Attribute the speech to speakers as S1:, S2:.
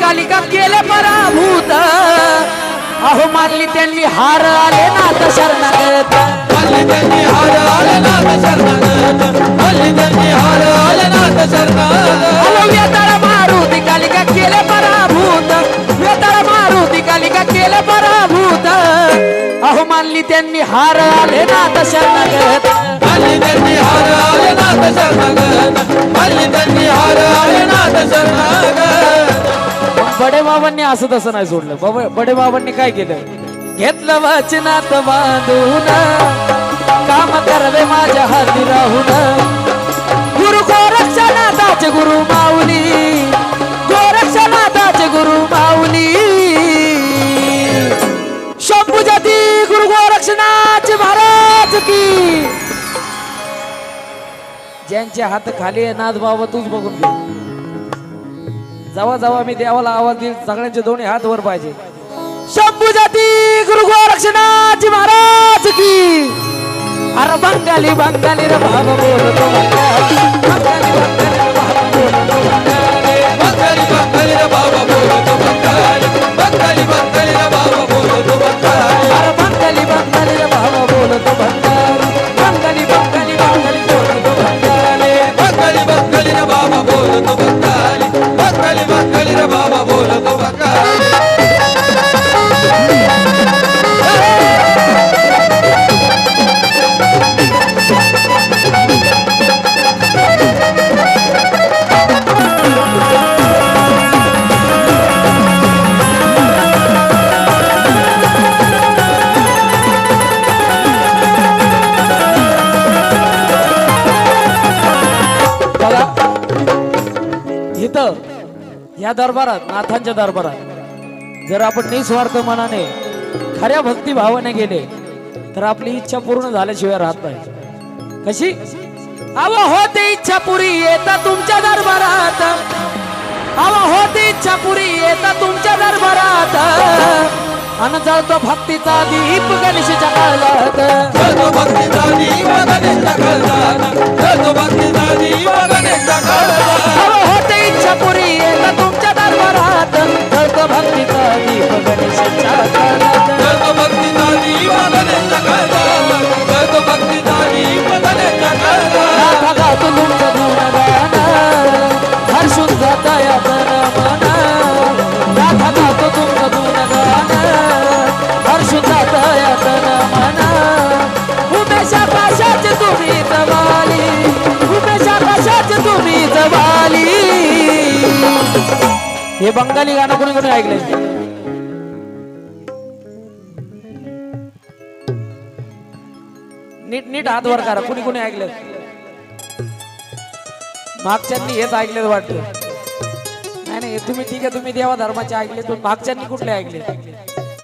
S1: कालिका केले पराभूत. अहो मानली त्यांनी हार आले नाथ शरणागत.
S2: हल्ली त्यांनी हार आले नाथ शरणागत. हल्ली त्यांनी हार आले नाथ शरणागत.
S1: अहो वेताळ मारुती कालिका केले पराभूत. वेताळ मारुती कालिका केले पराभूत. अहो मानली त्यांनी हार आले नाथ शरणागत. बडे बाबांनी असं तसं नाही सोडलं. बाबा बडे बाबांनी काय केलं? घेतलं वाचनात बांधून. काम करवे माझ्या हाती राहून. गुरु गोरक्षनाथाचे गुरु माऊली. गोरक्षनाथाचे गुरु माऊली. शंभूजती गुरु गोरक्षनाथ महाराज की. ज्यांचे हात खाली आहे नाथ बाबा तूच बघून घे. जवा जवा मी देवाला आवाज देईल. सगळ्यांचे दोन्ही हात वर पाहिजे. शंभू जाती गुरु गोरक्षनाथ महाराज की. अरे बंगाली बंगाली रे बाबा बोलतो बंगाली बंगाली. इथं या दरबारात नाथांच्या दरबारात. जर आपण निस्वार्थ मनाने खऱ्या भक्ती भावाने गेले तर आपली इच्छा पूर्ण झाल्याशिवाय राहत नाही. कशी? अव होते इच्छा पुरी येता तुमच्या दरबारात. अव होते इच्छा पुरी येता तुमच्या दरबारात. अन जळतो भक्तीचा दीप गणेशच्या काळात.
S2: भक्तीचा दीप
S1: हे बंगाली गाणं कोणी कोणी ऐकलंय? नीट नीट हात वर करा. कुणी कुणी ऐकलं मागच्यांनी हेच ऐकलं वाटतं. नाही नाही तुम्ही ठीक आहे तुम्ही देवा धर्माचे ऐकले तुम्ही मागच्यांनी कुठले ऐकले